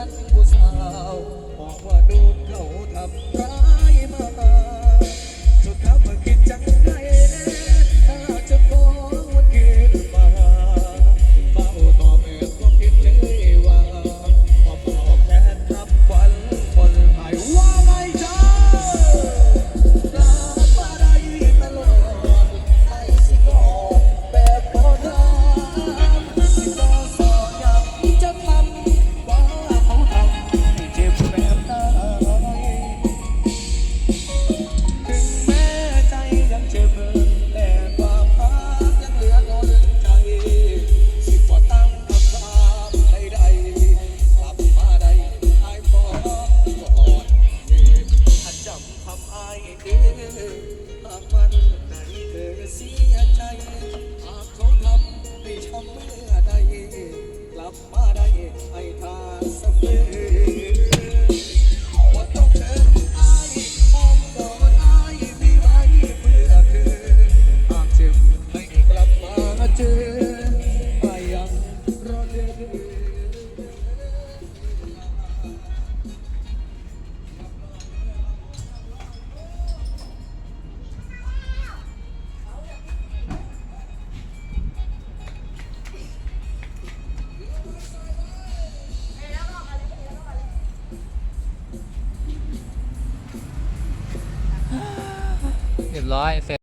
รักผู้าบอกว่าโดนเขาทำร้ายมาสุดท้ายมคิดจังไงถ้าจะฟ้อวันคืนมาเฝ้าตอบเอ็ดก็คิดเลยว่าพอปอแทนทับฝันคนหายว่าไงจ้าลาบาได้ตลอดไอ้สิกอแบบพอทา ดือหากมัเธอเสียใาเขาทให้ช้ำเมื่อใดกลับมาได้ให้ทาเสมอ Life.